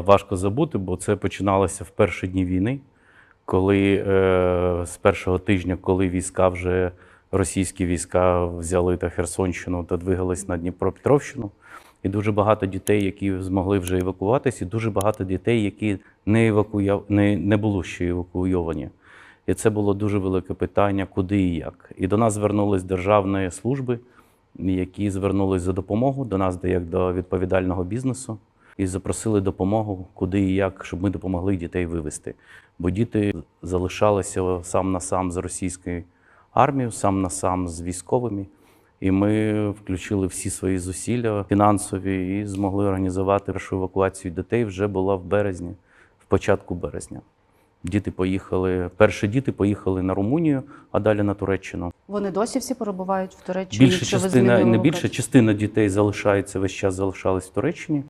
Важко забути, бо це починалося в перші дні війни, коли е, з першого тижня, коли війська вже російські війська взяли та Херсонщину та двигались на Дніпропетровщину. І дуже багато дітей, які змогли вже евакуватися, і дуже багато дітей, які не, евакуя... не, не були ще евакуйовані. І це було дуже велике питання, куди і як. І до нас звернулись державні служби, які звернулись за допомогу до нас, як до відповідального бізнесу, і запросили допомогу, куди і як, щоб ми допомогли дітей вивезти. Бо діти залишалися сам на сам з російською армією, сам на сам з військовими. І ми включили всі свої зусилля фінансові і змогли організувати першу евакуацію дітей вже була в березні, в початку березня. Діти поїхали, перші діти поїхали на Румунію, а далі на Туреччину. Вони досі всі перебувають в Туреччині. Більша частина, не більша частина дітей залишається весь час залишались в Туреччині,